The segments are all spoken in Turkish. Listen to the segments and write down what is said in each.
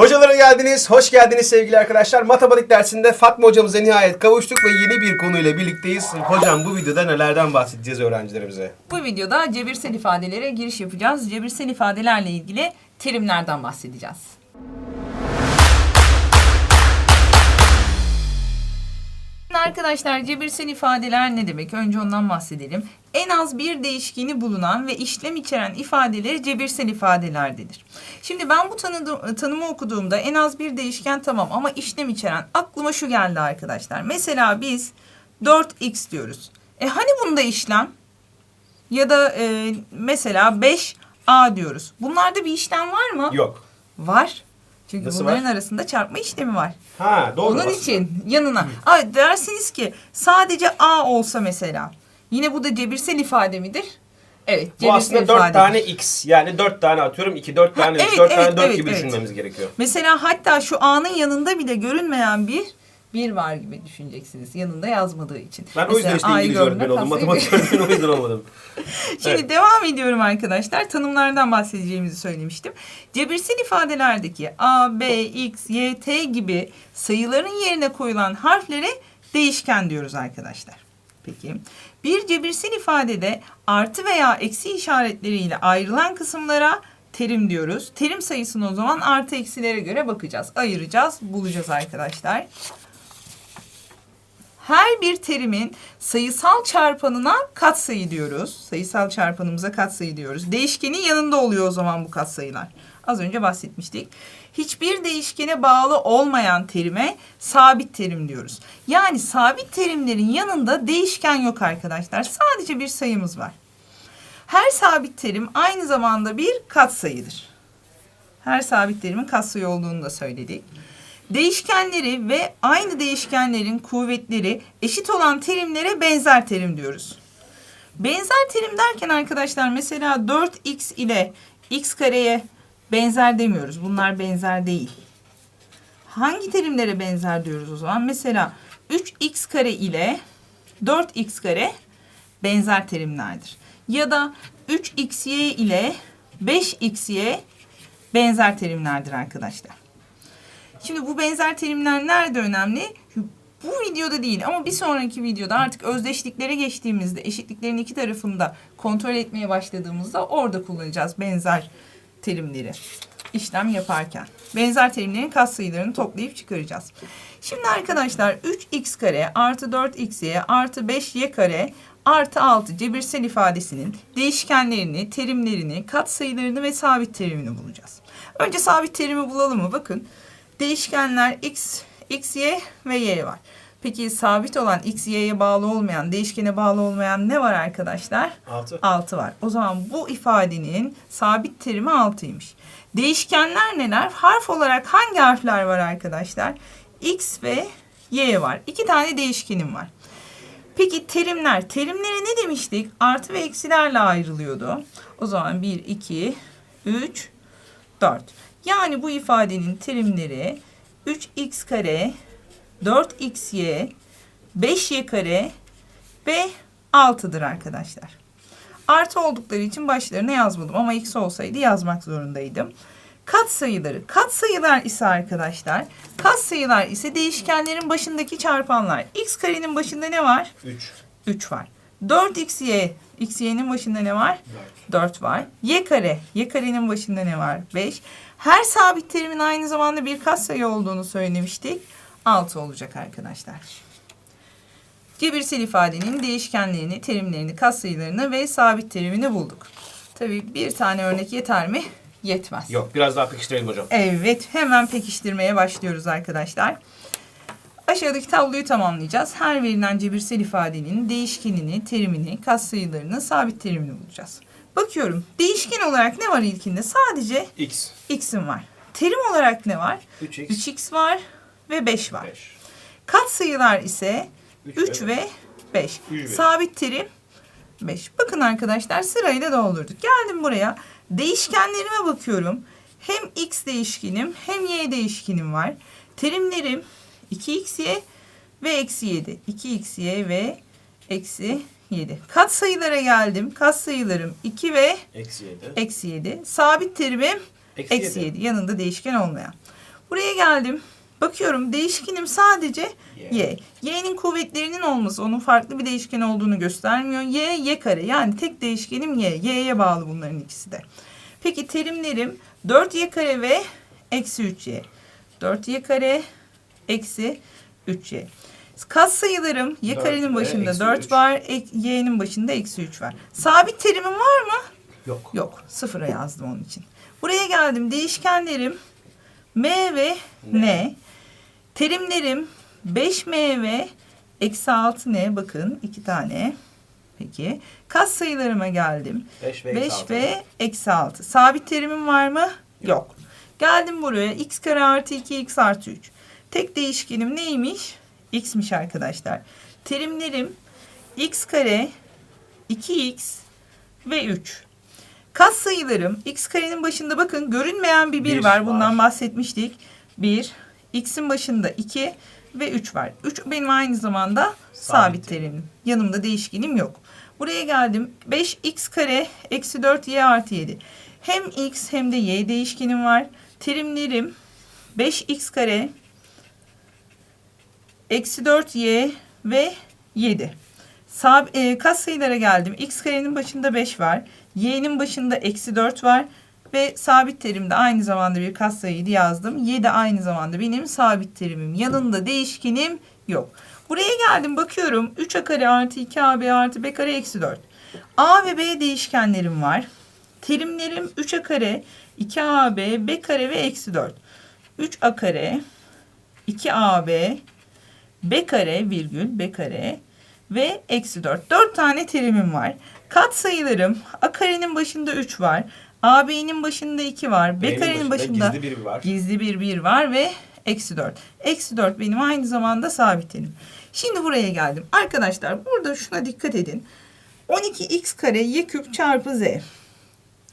Hocalara geldiniz, hoş geldiniz sevgili arkadaşlar. Matematik dersinde Fatma hocamıza nihayet kavuştuk ve yeni bir konuyla birlikteyiz. Hocam bu videoda nelerden bahsedeceğiz öğrencilerimize? Bu videoda cebirsel ifadelere giriş yapacağız. Cebirsel ifadelerle ilgili terimlerden bahsedeceğiz. Arkadaşlar cebirsel ifadeler ne demek? Önce ondan bahsedelim. En az bir değişkeni bulunan ve işlem içeren ifadeleri cebirsel ifadeler denir. Şimdi ben bu tanıdı- tanımı okuduğumda en az bir değişken tamam ama işlem içeren aklıma şu geldi arkadaşlar. Mesela biz 4x diyoruz. E hani bunda işlem? Ya da e, mesela 5a diyoruz. Bunlarda bir işlem var mı? Yok. Var. Çünkü Nasıl bunların var? arasında çarpma işlemi var. Ha doğru. Onun aslında. için yanına. Aa, dersiniz ki sadece a olsa mesela. Yine bu da cebirsel ifade midir? Evet, Bu aslında cebirsel 4 ifade. tane x. Yani 4 tane atıyorum 2, 4 tane 3, evet, 4 tane evet, 4 evet, gibi evet. düşünmemiz gerekiyor. Mesela hatta şu a'nın yanında bile görünmeyen bir bir var gibi düşüneceksiniz. Yanında yazmadığı için. Ben o yüzden Mesela işte A'yı İngiliz görmek öğretmeni oldum. Matematik öğretmeni o yüzden olmadım. Şimdi Evet. devam ediyorum arkadaşlar. Tanımlardan bahsedeceğimizi söylemiştim. Cebirsel ifadelerdeki A, B, X, Y, T gibi sayıların yerine koyulan harflere değişken diyoruz arkadaşlar. Peki. Bir cebirsel ifadede artı veya eksi işaretleriyle ayrılan kısımlara terim diyoruz. Terim sayısını o zaman artı eksilere göre bakacağız. Ayıracağız, bulacağız arkadaşlar. Her bir terimin sayısal çarpanına katsayı diyoruz. Sayısal çarpanımıza katsayı diyoruz. Değişkenin yanında oluyor o zaman bu katsayılar. Az önce bahsetmiştik. Hiçbir değişkene bağlı olmayan terime sabit terim diyoruz. Yani sabit terimlerin yanında değişken yok arkadaşlar. Sadece bir sayımız var. Her sabit terim aynı zamanda bir katsayıdır. Her sabit terimin katsayı olduğunu da söyledik. Değişkenleri ve aynı değişkenlerin kuvvetleri eşit olan terimlere benzer terim diyoruz. Benzer terim derken arkadaşlar mesela 4x ile x kareye benzer demiyoruz. Bunlar benzer değil. Hangi terimlere benzer diyoruz o zaman? Mesela 3x kare ile 4x kare benzer terimlerdir. Ya da 3xy ile 5xy benzer terimlerdir arkadaşlar. Şimdi bu benzer terimler nerede önemli? Bu videoda değil ama bir sonraki videoda artık özdeşliklere geçtiğimizde eşitliklerin iki tarafında kontrol etmeye başladığımızda orada kullanacağız benzer terimleri işlem yaparken. Benzer terimlerin katsayılarını toplayıp çıkaracağız. Şimdi arkadaşlar 3x kare artı 4xy artı 5y kare artı 6 cebirsel ifadesinin değişkenlerini, terimlerini, katsayılarını ve sabit terimini bulacağız. Önce sabit terimi bulalım mı? Bakın değişkenler x, x, y ve y var. Peki sabit olan x, y'ye bağlı olmayan, değişkene bağlı olmayan ne var arkadaşlar? 6. 6 var. O zaman bu ifadenin sabit terimi 6'ymış. Değişkenler neler? Harf olarak hangi harfler var arkadaşlar? X ve Y var. İki tane değişkenim var. Peki terimler. Terimlere ne demiştik? Artı ve eksilerle ayrılıyordu. O zaman 1, 2, 3, 4. Yani bu ifadenin terimleri 3x kare, 4xy, 5y kare ve 6'dır arkadaşlar. Artı oldukları için başlarına yazmadım ama x olsaydı yazmak zorundaydım. Kat sayıları. Kat sayılar ise arkadaşlar, kat sayılar ise değişkenlerin başındaki çarpanlar. x karenin başında ne var? 3. 3 var. 4xy, xy'nin başında ne var? 4 var. Y kare, y karenin başında ne var? 5. Her sabit terimin aynı zamanda bir katsayı olduğunu söylemiştik. 6 olacak arkadaşlar. Cebirsel ifadenin değişkenlerini, terimlerini, katsayılarını ve sabit terimini bulduk. Tabii bir tane örnek yeter mi? Yetmez. Yok biraz daha pekiştirelim hocam. Evet, hemen pekiştirmeye başlıyoruz arkadaşlar. Aşağıdaki tabloyu tamamlayacağız. Her verilen cebirsel ifadenin değişkenini, terimini, katsayılarını, sabit terimini bulacağız. Bakıyorum. Değişken olarak ne var ilkinde? Sadece X. x'im var. Terim olarak ne var? 3x. 3x var ve 5 var. 5. Katsayılar ise Üç 3 ve ve 5. Üç ve- Sabit terim 5. Bakın arkadaşlar sırayla doldurduk. Geldim buraya. Değişkenlerime bakıyorum. Hem x değişkenim hem y değişkenim var. Terimlerim 2xy ve eksi 7. 2xy ve eksi 7. Kat sayılara geldim. Kat sayılarım 2 ve Eksi 7. eksi 7. Sabit terimim Eksi eksi yedi. 7. Yanında değişken olmayan. Buraya geldim. Bakıyorum değişkenim sadece Y. Y'nin kuvvetlerinin olması onun farklı bir değişken olduğunu göstermiyor. Y, y kare. Yani tek değişkenim y. Y'ye bağlı bunların ikisi de. Peki terimlerim 4y kare ve eksi 3y. 4y kare eksi 3y. Kas sayılarım y karenin başında eksi 4 üç. var, y'nin başında eksi 3 var. Sabit terimim var mı? Yok. Yok. Sıfıra yazdım onun için. Buraya geldim. Değişkenlerim m ve n. Terimlerim 5m ve eksi 6n. Bakın iki tane. Peki. Kas sayılarıma geldim. 5 ve 5 eksi altı. ve eksi 6. Sabit terimim var mı? Yok. Geldim buraya. x kare artı 2 x artı 3. Tek değişkenim neymiş? x'miş arkadaşlar. Terimlerim x kare 2x ve 3. Kas sayılarım x karenin başında bakın görünmeyen bir 1 Bir var. var. Bundan bahsetmiştik. 1. X'in başında 2 ve 3 var. 3 benim aynı zamanda sabit, Sabit. terimim. Yanımda değişkenim yok. Buraya geldim. 5x kare eksi 4y artı 7. Hem x hem de y değişkenim var. Terimlerim 5x kare eksi 4y ve 7. Sab e, kas sayılara geldim. X karenin başında 5 var. Y'nin başında eksi 4 var. Ve sabit terimde aynı zamanda bir kas sayıydı yazdım. Y de aynı zamanda benim sabit terimim. Yanında değişkenim yok. Buraya geldim bakıyorum. 3a kare artı 2ab artı b kare eksi 4. A ve B değişkenlerim var. Terimlerim 3a kare, 2ab, b kare ve eksi 4. 3a kare, 2ab, b kare virgül b kare ve eksi 4. 4 tane terimim var. Kat sayılarım a karenin başında 3 var. AB'nin başında 2 var. B B'nin karenin başında gizli bir var. gizli bir 1 var ve eksi 4. Eksi 4 benim aynı zamanda sabit terim. Şimdi buraya geldim. Arkadaşlar burada şuna dikkat edin. 12x kare y küp çarpı z.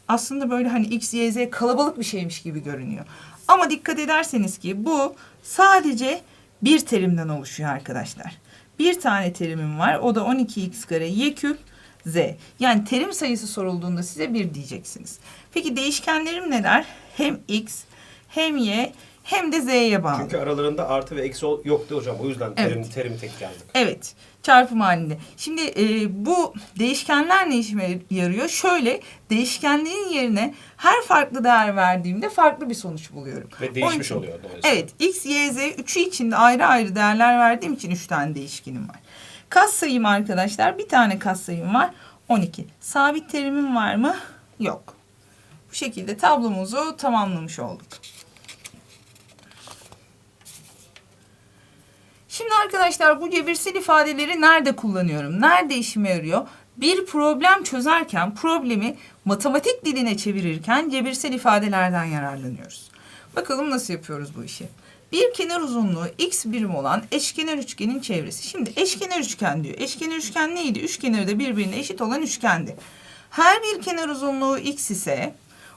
Aslında böyle hani x, y, z kalabalık bir şeymiş gibi görünüyor. Ama dikkat ederseniz ki bu sadece bir terimden oluşuyor arkadaşlar. Bir tane terimim var. O da 12x kare y küp z. Yani terim sayısı sorulduğunda size bir diyeceksiniz. Peki değişkenlerim neler? Hem x hem y hem de z'ye bağlı. Çünkü aralarında artı ve eksi yoktu hocam. O yüzden terim, Evet. terim tek yazdık. Evet. Çarpım halinde. Şimdi e, bu değişkenler ne işime yarıyor? Şöyle değişkenliğin yerine her farklı değer verdiğimde farklı bir sonuç buluyorum. Ve değişmiş için- oluyor dolayısıyla. Evet. X, Y, Z üçü içinde ayrı ayrı değerler verdiğim için üç tane değişkenim var. Kas sayım arkadaşlar. Bir tane kas sayım var. 12. Sabit terimim var mı? Yok. Bu şekilde tablomuzu tamamlamış olduk. Şimdi arkadaşlar bu cebirsel ifadeleri nerede kullanıyorum? Nerede işime yarıyor? Bir problem çözerken problemi matematik diline çevirirken cebirsel ifadelerden yararlanıyoruz. Bakalım nasıl yapıyoruz bu işi? Bir kenar uzunluğu x birim olan eşkenar üçgenin çevresi. Şimdi eşkenar üçgen diyor. Eşkenar üçgen neydi? Üç kenarı da birbirine eşit olan üçgendi. Her bir kenar uzunluğu x ise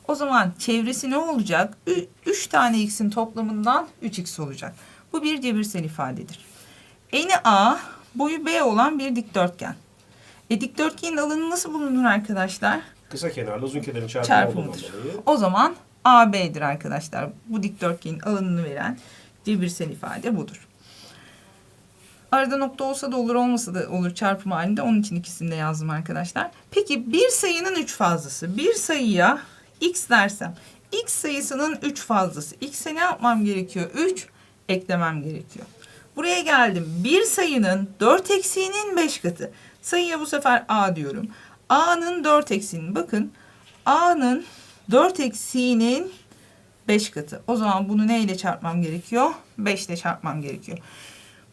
o zaman çevresi ne olacak? 3 tane x'in toplamından 3x olacak. Bu bir cebirsel ifadedir. Eni A, boyu B olan bir dikdörtgen. E dikdörtgenin alanı nasıl bulunur arkadaşlar? Kısa kenarla uzun kenarın çarpımı Çarpımıdır. O zaman AB'dir arkadaşlar. Bu dikdörtgenin alanını veren cebirsel ifade budur. Arada nokta olsa da olur olmasa da olur çarpım halinde. Onun için ikisini de yazdım arkadaşlar. Peki bir sayının 3 fazlası. Bir sayıya x dersem. x sayısının 3 fazlası. x'e ne yapmam gerekiyor? 3 eklemem gerekiyor. Buraya geldim. Bir sayının 4 eksiğinin 5 katı. Sayıya bu sefer a diyorum. a'nın 4 eksiğinin bakın. a'nın 4 eksiğinin 5 katı. O zaman bunu neyle çarpmam gerekiyor? 5 ile çarpmam gerekiyor.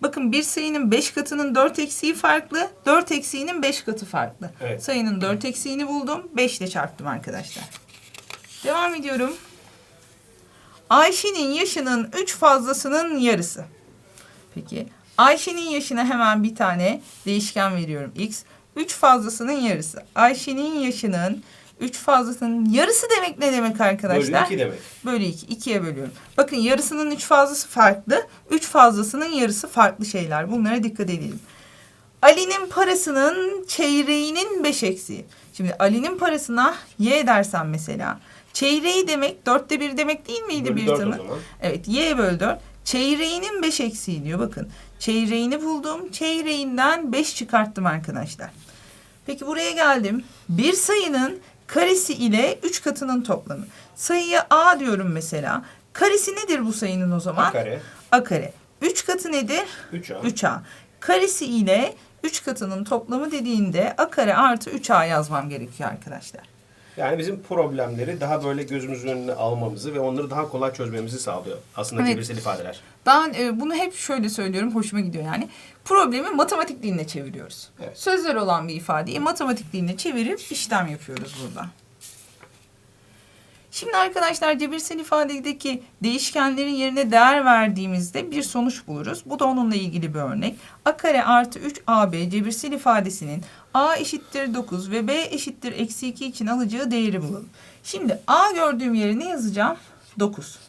Bakın bir sayının 5 katının 4 eksiği farklı, 4 eksiğinin 5 katı farklı. Evet. Sayının 4 eksiğini buldum, 5 ile çarptım arkadaşlar. Devam ediyorum. Ayşe'nin yaşının 3 fazlasının yarısı. Peki Ayşe'nin yaşına hemen bir tane değişken veriyorum x. 3 fazlasının yarısı. Ayşe'nin yaşının 3 fazlasının yarısı demek ne demek arkadaşlar? Bölü 2 demek. Bölü 2. 2'ye bölüyorum. Bakın yarısının 3 fazlası farklı. 3 fazlasının yarısı farklı şeyler. Bunlara dikkat edelim. Ali'nin parasının çeyreğinin 5 eksiği. Şimdi Ali'nin parasına y dersen mesela. Çeyreği demek dörtte bir demek değil miydi Bölü bir tanı? Evet y bölü 4. Çeyreğinin 5 eksiği diyor bakın. Çeyreğini buldum. Çeyreğinden 5 çıkarttım arkadaşlar. Peki buraya geldim. Bir sayının karesi ile 3 katının toplamı. Sayıya a diyorum mesela. Karesi nedir bu sayının o zaman? A kare. A kare. 3 katı nedir? 3A. 3a. Karesi ile 3 katının toplamı dediğinde a kare artı 3a yazmam gerekiyor arkadaşlar. Yani bizim problemleri daha böyle gözümüzün önüne almamızı ve onları daha kolay çözmemizi sağlıyor. Aslında Evet. cebirsel ifadeler. Ben e, bunu hep şöyle söylüyorum, hoşuma gidiyor yani. Problemi matematik diline çeviriyoruz. Evet. Sözler olan bir ifadeyi matematik diline çevirip işlem yapıyoruz burada. Şimdi arkadaşlar cebirsel ifadedeki değişkenlerin yerine değer verdiğimizde bir sonuç buluruz. Bu da onunla ilgili bir örnek. A kare artı 3AB cebirsel ifadesinin A eşittir 9 ve B eşittir eksi 2 için alacağı değeri bulalım. Şimdi A gördüğüm yere ne yazacağım? 9.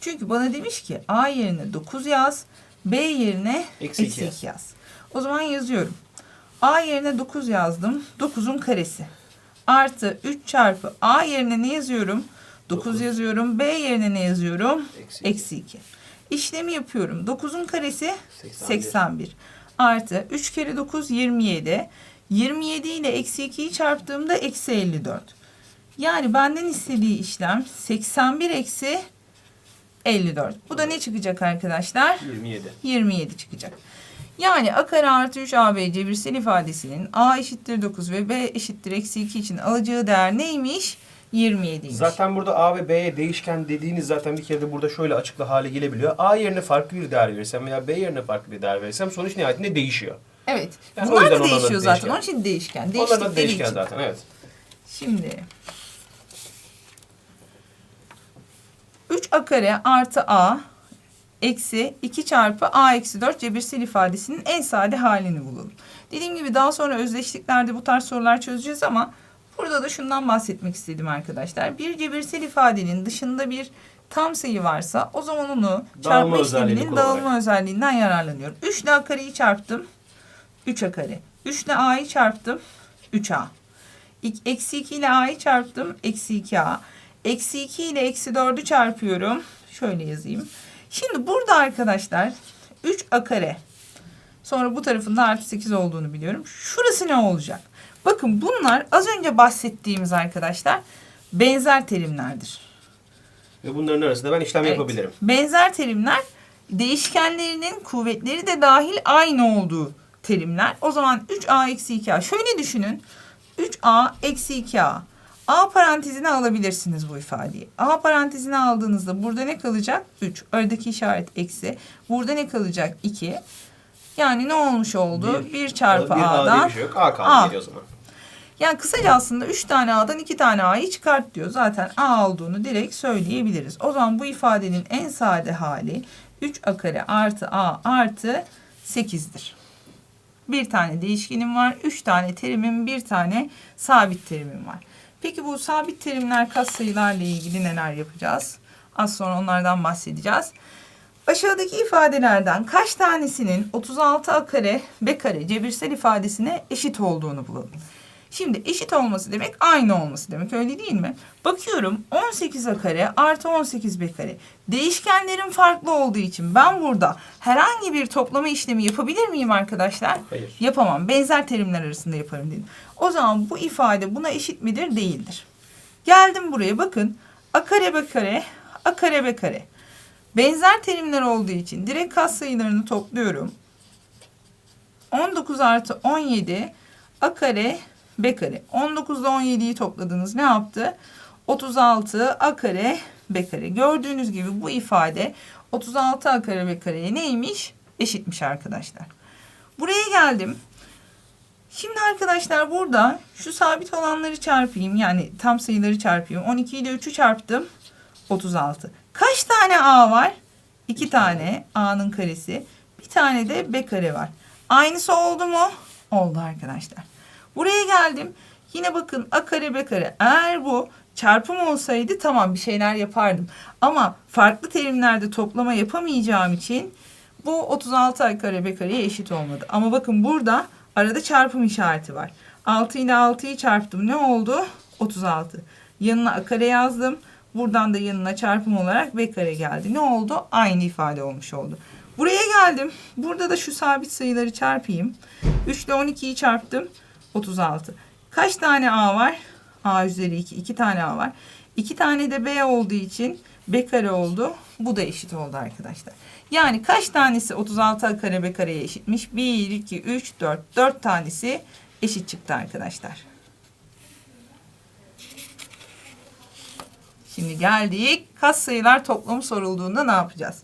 Çünkü bana demiş ki A yerine 9 yaz, B yerine Eksi eksi iki 2 yaz. yaz. O zaman yazıyorum. A yerine 9 yazdım. 9'un karesi. Artı 3 çarpı A yerine ne yazıyorum? 9 Dokuz. yazıyorum. B yerine ne yazıyorum? Eksi iki. Eksi 2. İşlemi yapıyorum. 9'un karesi 81. 81. Artı 3 kere 9 27. 27 ile eksi 2'yi çarptığımda eksi 54. Yani benden istediği işlem 81 eksi 54. Bu da ne çıkacak arkadaşlar? 27. 27 çıkacak. Yani a kare artı 3 ab cebirsel ifadesinin a eşittir 9 ve b eşittir eksi 2 için alacağı değer neymiş? 27'ymiş. Zaten burada A ve B'ye değişken dediğiniz zaten bir kere de burada şöyle açıklı hale gelebiliyor. A yerine farklı bir değer verirsem veya B yerine farklı bir değer verirsem sonuç nihayetinde değişiyor. Evet. Yani Bunlar da değişiyor zaten. değişken. Onun için değişken. Onlar da değişken için. zaten evet. Şimdi 3a kare artı a eksi 2 çarpı a eksi 4 cebirsel ifadesinin en sade halini bulalım. Dediğim gibi daha sonra özdeşliklerde bu tarz sorular çözeceğiz ama burada da şundan bahsetmek istedim arkadaşlar. Bir cebirsel ifadenin dışında bir tam sayı varsa o zaman onu çarpma özelliğini işleminin dağılma özelliğinden yararlanıyorum. 3 ile a kareyi çarptım. 3a kare. 3 ile a'yı çarptım. 3a. İk- Eksi 2 ile a'yı çarptım. Eksi 2a. Eksi 2 ile eksi 4'ü çarpıyorum. Şöyle yazayım. Şimdi burada arkadaşlar 3a kare. Sonra bu tarafında artı 8 olduğunu biliyorum. Şurası ne olacak? Bakın bunlar az önce bahsettiğimiz arkadaşlar benzer terimlerdir. Ve bunların arasında ben işlem Evet. yapabilirim. Benzer terimler değişkenlerinin kuvvetleri de dahil aynı olduğu terimler. O zaman 3a eksi 2a. Şöyle düşünün. 3a eksi 2a. A parantezine alabilirsiniz bu ifadeyi. A parantezine aldığınızda burada ne kalacak? 3. Aradaki işaret eksi. Burada ne kalacak? 2. Yani ne olmuş oldu? 1 çarpı bir A A'dan bir şey yok. A kaldı A. geliyor o zaman. yani kısaca aslında 3 tane A'dan 2 tane A'yı çıkart diyor. Zaten A olduğunu direkt söyleyebiliriz. O zaman bu ifadenin en sade hali 3A kare artı A artı 8'dir. Bir tane değişkenim var. 3 tane terimim, bir tane sabit terimim var. Peki bu sabit terimler katsayılarla ilgili neler yapacağız? Az sonra onlardan bahsedeceğiz. Aşağıdaki ifadelerden kaç tanesinin 36a kare b kare cebirsel ifadesine eşit olduğunu bulalım. Şimdi eşit olması demek aynı olması demek öyle değil mi? Bakıyorum 18a kare artı 18b kare. Değişkenlerin farklı olduğu için ben burada herhangi bir toplama işlemi yapabilir miyim arkadaşlar? Hayır. Yapamam. Benzer terimler arasında yaparım dedim. O zaman bu ifade buna eşit midir? Değildir. Geldim buraya bakın. A kare b kare, a kare b kare. Benzer terimler olduğu için direkt katsayılarını topluyorum. 19 artı 17 a kare b kare. 19 ile 17'yi topladınız ne yaptı? 36 a kare b kare. Gördüğünüz gibi bu ifade 36 a kare b kareye neymiş? Eşitmiş arkadaşlar. Buraya geldim. Şimdi arkadaşlar burada şu sabit olanları çarpayım. Yani tam sayıları çarpayım. 12 ile 3'ü çarptım. 36. Kaç tane A var? 2 tane A'nın karesi. Bir tane de B kare var. Aynısı oldu mu? Oldu arkadaşlar. Buraya geldim. Yine bakın A kare B kare. Eğer bu çarpım olsaydı tamam bir şeyler yapardım. Ama farklı terimlerde toplama yapamayacağım için bu 36 A kare B kareye eşit olmadı. Ama bakın burada arada çarpım işareti var. 6 ile 6'yı çarptım. Ne oldu? 36. Yanına a kare yazdım. Buradan da yanına çarpım olarak b kare geldi. Ne oldu? Aynı ifade olmuş oldu. Buraya geldim. Burada da şu sabit sayıları çarpayım. 3 ile 12'yi çarptım. 36. Kaç tane a var? a üzeri 2. 2 tane a var. 2 tane de b olduğu için b kare oldu. Bu da eşit oldu arkadaşlar. Yani kaç tanesi 36 a kare b kareye eşitmiş? 1, 2, 3, 4. 4 tanesi eşit çıktı arkadaşlar. Şimdi geldik katsayılar toplamı sorulduğunda ne yapacağız?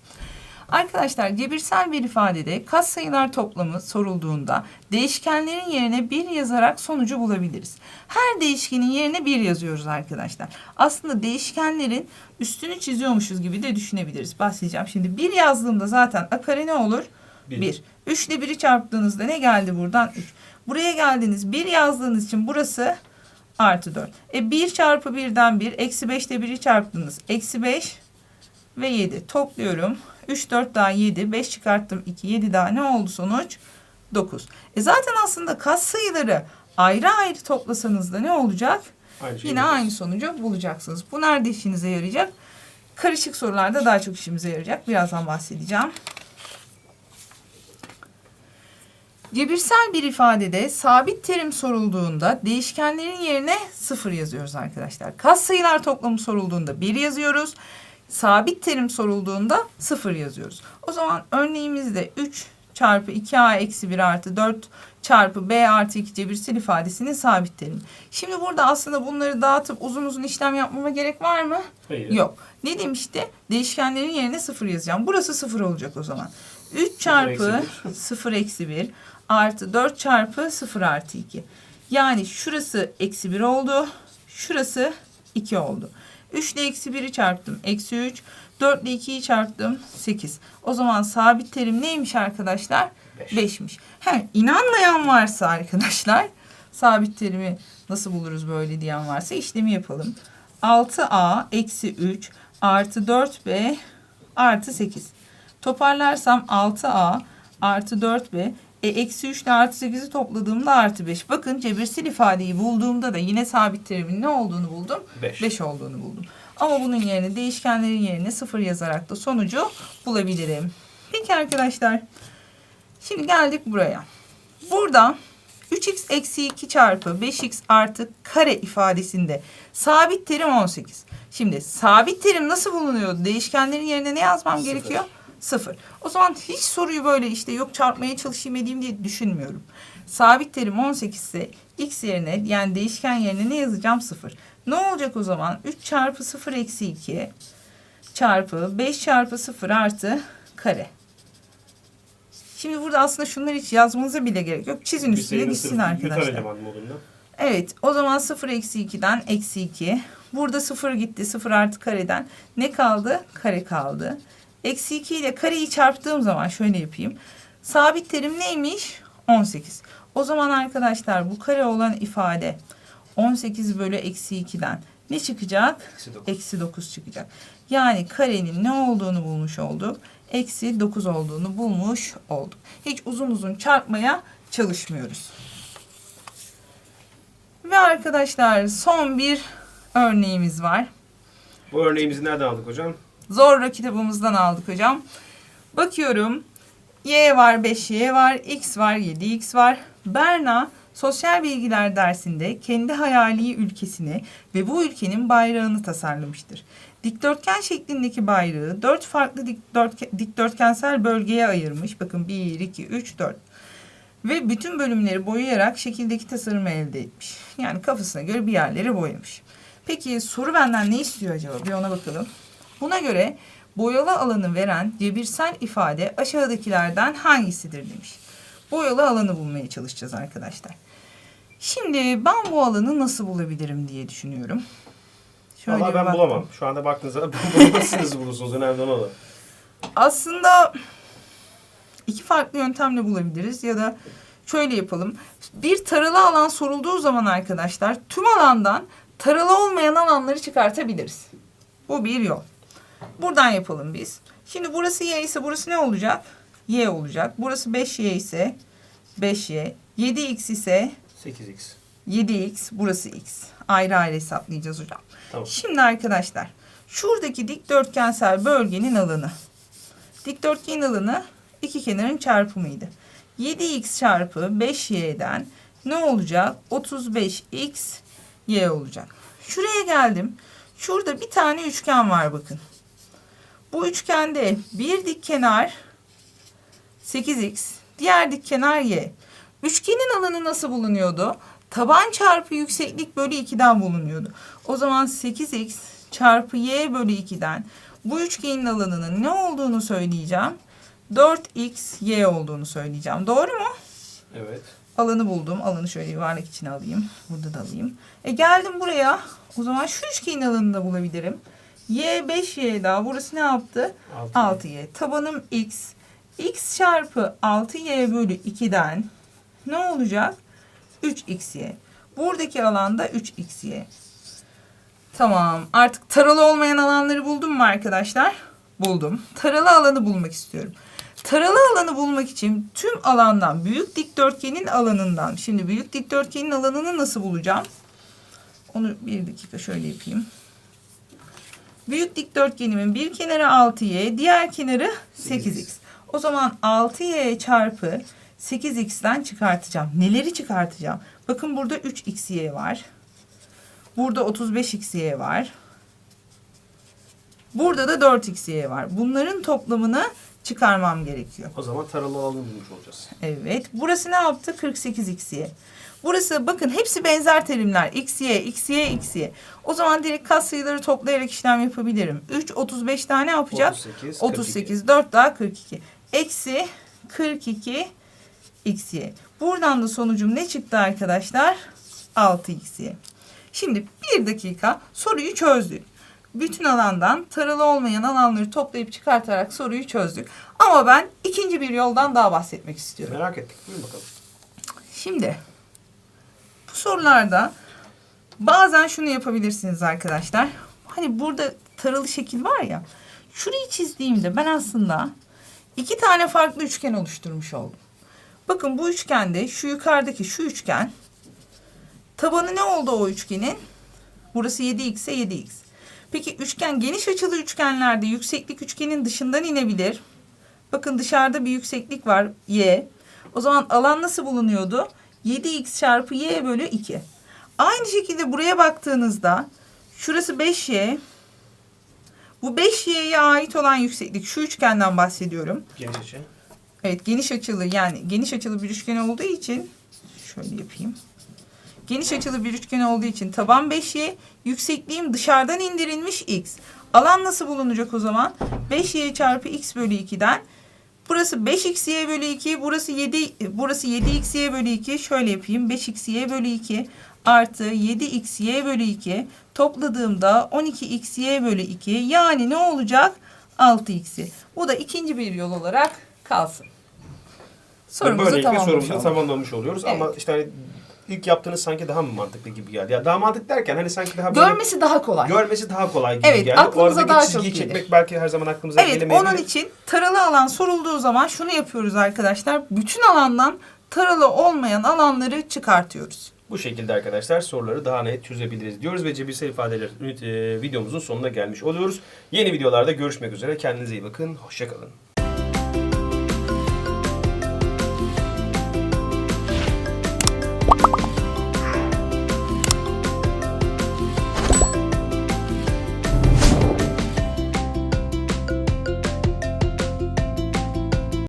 Arkadaşlar cebirsel bir ifadede katsayılar toplamı sorulduğunda değişkenlerin yerine bir yazarak sonucu bulabiliriz. Her değişkenin yerine bir yazıyoruz arkadaşlar. Aslında değişkenlerin üstünü çiziyormuşuz gibi de düşünebiliriz. Bahsedeceğim. Şimdi bir yazdığımda zaten a kare ne olur? Bir. 1. 3 ile 1'i çarptığınızda ne geldi buradan? 3. Buraya geldiniz 1 yazdığınız için burası artı 4. E 1 çarpı 1'den 1. Eksi 5 ile 1'i çarptınız. Eksi 5 ve 7. Topluyorum. 3, 4 daha 7. 5 çıkarttım 2. 7 daha ne oldu sonuç? 9. E zaten aslında katsayıları ayrı ayrı toplasanız da ne olacak? Aynı Yine bulacağız. aynı sonucu bulacaksınız. Bu nerede işinize yarayacak? Karışık sorularda daha çok işimize yarayacak. Birazdan bahsedeceğim. Cebirsel bir ifadede sabit terim sorulduğunda değişkenlerin yerine sıfır yazıyoruz arkadaşlar. Katsayılar toplamı sorulduğunda bir yazıyoruz. Sabit terim sorulduğunda sıfır yazıyoruz. O zaman örneğimizde 3 çarpı 2a eksi 1 artı 4 çarpı b artı 2 cebirsel ifadesinin sabit terimi. Şimdi burada aslında bunları dağıtıp uzun uzun işlem yapmama gerek var mı? Hayır. Yok. Ne demişti? Değişkenlerin yerine sıfır yazacağım. Burası sıfır olacak o zaman. 3 çarpı eksi 0 eksi 1 artı 4 çarpı 0 artı 2. Yani şurası eksi 1 oldu. Şurası 2 oldu. 3 ile eksi 1'i çarptım. Eksi 3. 4 ile 2'yi çarptım. 8. O zaman sabit terim neymiş arkadaşlar? Beş. 5'miş. He, inanmayan varsa arkadaşlar sabit terimi nasıl buluruz böyle diyen varsa işlemi yapalım. 6a eksi 3 artı 4b artı 8. Toparlarsam 6a artı 4b e, eksi 3 ile artı 8'i topladığımda artı 5. Bakın cebirsel ifadeyi bulduğumda da yine sabit terimin ne olduğunu buldum? Beş. 5 olduğunu buldum. Ama bunun yerine değişkenlerin yerine 0 yazarak da sonucu bulabilirim. Peki arkadaşlar. Şimdi geldik buraya. Burada 3x eksi 2 çarpı 5x artı kare ifadesinde sabit terim 18. Şimdi sabit terim nasıl bulunuyor? Değişkenlerin yerine ne yazmam Sıfır. gerekiyor? Sıfır. O zaman hiç soruyu böyle işte yok çarpmaya çalışayım edeyim diye düşünmüyorum. Sabit terim 18 ise x yerine yani değişken yerine ne yazacağım? Sıfır. Ne olacak o zaman? 3 çarpı 0 eksi 2 çarpı 5 çarpı 0 artı kare. Şimdi burada aslında şunları hiç yazmanıza bile gerek yok. Çizin üstüne gitsin arkadaşlar. Evet o zaman 0 eksi 2'den eksi 2. Burada 0 gitti 0 artı kareden. Ne kaldı? Kare kaldı. Eksi 2 ile kareyi çarptığım zaman şöyle yapayım. Sabit terim neymiş? 18. O zaman arkadaşlar bu kare olan ifade 18 bölü eksi 2'den ne çıkacak? Eksi dokuz. Eksi 9 çıkacak. Yani karenin ne olduğunu bulmuş olduk. Eksi 9 olduğunu bulmuş olduk. Hiç uzun uzun çarpmaya çalışmıyoruz. Ve arkadaşlar son bir örneğimiz var. Bu örneğimizi nereden aldık hocam? Zorra kitabımızdan aldık hocam. Bakıyorum. Y var 5Y var, X var 7X var. Berna sosyal bilgiler dersinde kendi hayali ülkesini ve bu ülkenin bayrağını tasarlamıştır. Dikdörtgen şeklindeki bayrağı dört farklı dikdörtgen, dikdörtgensel bölgeye ayırmış. Bakın 1, 2, 3, 4. Ve bütün bölümleri boyayarak şekildeki tasarımı elde etmiş. Yani kafasına göre bir yerleri boyamış. Peki soru benden ne istiyor acaba? Bir ona bakalım. Buna göre boyalı alanı veren cebirsel ifade aşağıdakilerden hangisidir demiş. Boyalı alanı bulmaya çalışacağız arkadaşlar. Şimdi ben bu alanı nasıl bulabilirim diye düşünüyorum. Vallahi bir ben bulamam. Şu anda baktığınızda bulamazsınız bulursunuz. Önemli olan o. Aslında iki farklı yöntemle bulabiliriz ya da şöyle yapalım. Bir taralı alan sorulduğu zaman arkadaşlar tüm alandan taralı olmayan alanları çıkartabiliriz. Bu bir yol. Buradan yapalım biz. Şimdi burası y ise burası ne olacak? y olacak. Burası 5y ise 5y. 7x ise 8x. 7x, burası x. Ayrı ayrı hesaplayacağız hocam. Tamam. Şimdi arkadaşlar, şuradaki dikdörtgensel bölgenin alanı. Dikdörtgenin alanı iki kenarın çarpımıydı. 7x çarpı 5y'den ne olacak? 35x y olacak. Şuraya geldim. Şurada bir tane üçgen var bakın. Bu üçgende bir dik kenar 8x, diğer dik kenar y. Üçgenin alanı nasıl bulunuyordu? Taban çarpı yükseklik bölü 2'den bulunuyordu. O zaman 8x çarpı y bölü 2'den bu üçgenin alanının ne olduğunu söyleyeceğim. 4x y olduğunu söyleyeceğim. Doğru mu? Evet. Alanı buldum. Alanı şöyle yuvarlak içine alayım. Burada da alayım. E geldim buraya. O zaman şu üçgenin alanını da bulabilirim. Y 5y daha. Burası ne yaptı? 6. 6y. Tabanım x. x çarpı 6y bölü 2'den ne olacak? 3xy. Buradaki alanda 3xy. Tamam. Artık taralı olmayan alanları buldum mu arkadaşlar? Buldum. Taralı alanı bulmak istiyorum. Taralı alanı bulmak için tüm alandan, büyük dikdörtgenin alanından. Şimdi büyük dikdörtgenin alanını nasıl bulacağım? Onu bir dakika şöyle yapayım. Büyük dikdörtgenimin bir kenarı 6y, diğer kenarı 8x. O zaman 6y çarpı 8x'ten çıkartacağım. Neleri çıkartacağım? Bakın burada 3xy var. Burada 35xy var. Burada da 4xy var. Bunların toplamını çıkarmam gerekiyor. O zaman taralı alanı bulmuş olacağız. Evet. Burası ne yaptı? 48xy. Burası bakın hepsi benzer terimler. xy, xy, xy. O zaman direkt katsayıları toplayarak işlem yapabilirim. 3, 35 tane yapacak? 38, 38, 4 daha 42. Eksi 42 xy. Buradan da sonucum ne çıktı arkadaşlar? 6 xy. Şimdi bir dakika soruyu çözdük. Bütün alandan taralı olmayan alanları toplayıp çıkartarak soruyu çözdük. Ama ben ikinci bir yoldan daha bahsetmek istiyorum. Merak ettik. Buyurun bakalım. Şimdi bu sorularda bazen şunu yapabilirsiniz arkadaşlar. Hani burada taralı şekil var ya. Şurayı çizdiğimde ben aslında iki tane farklı üçgen oluşturmuş oldum. Bakın bu üçgende şu yukarıdaki şu üçgen tabanı ne oldu o üçgenin? Burası 7x ise 7x. Peki üçgen geniş açılı üçgenlerde yükseklik üçgenin dışından inebilir. Bakın dışarıda bir yükseklik var y. O zaman alan nasıl bulunuyordu? 7x çarpı y bölü 2. Aynı şekilde buraya baktığınızda şurası 5y. Bu 5y'ye ait olan yükseklik şu üçgenden bahsediyorum. Geniş açı. Evet geniş açılı yani geniş açılı bir üçgen olduğu için şöyle yapayım. Geniş açılı bir üçgen olduğu için taban 5y, yüksekliğim dışarıdan indirilmiş x. Alan nasıl bulunacak o zaman? 5y çarpı x bölü 2'den Burası 5xy bölü 2, burası 7 burası 7xy bölü 2. Şöyle yapayım. 5xy bölü 2 artı 7xy bölü 2 topladığımda 12xy bölü 2 yani ne olacak? 6xy. Bu da ikinci bir yol olarak kalsın. Sorumuzu Böylelikle sorumuzu tamamlamış oluyoruz. Ama Evet. işte hani ilk yaptığınız sanki daha mı mantıklı gibi geldi? Ya daha mantıklı derken hani sanki daha böyle Görmesi daha kolay. görmesi daha kolay gibi Evet, geldi. aklımıza daha çizgiyi çok gelir. çekmek belki her zaman aklımıza Evet gelemeyebilir. onun için taralı alan sorulduğu zaman şunu yapıyoruz arkadaşlar. Bütün alandan taralı olmayan alanları çıkartıyoruz. Bu şekilde arkadaşlar soruları daha net çözebiliriz diyoruz ve cebirsel ifadeler e, videomuzun sonuna gelmiş oluyoruz. Yeni videolarda görüşmek üzere. Kendinize iyi bakın. Hoşçakalın.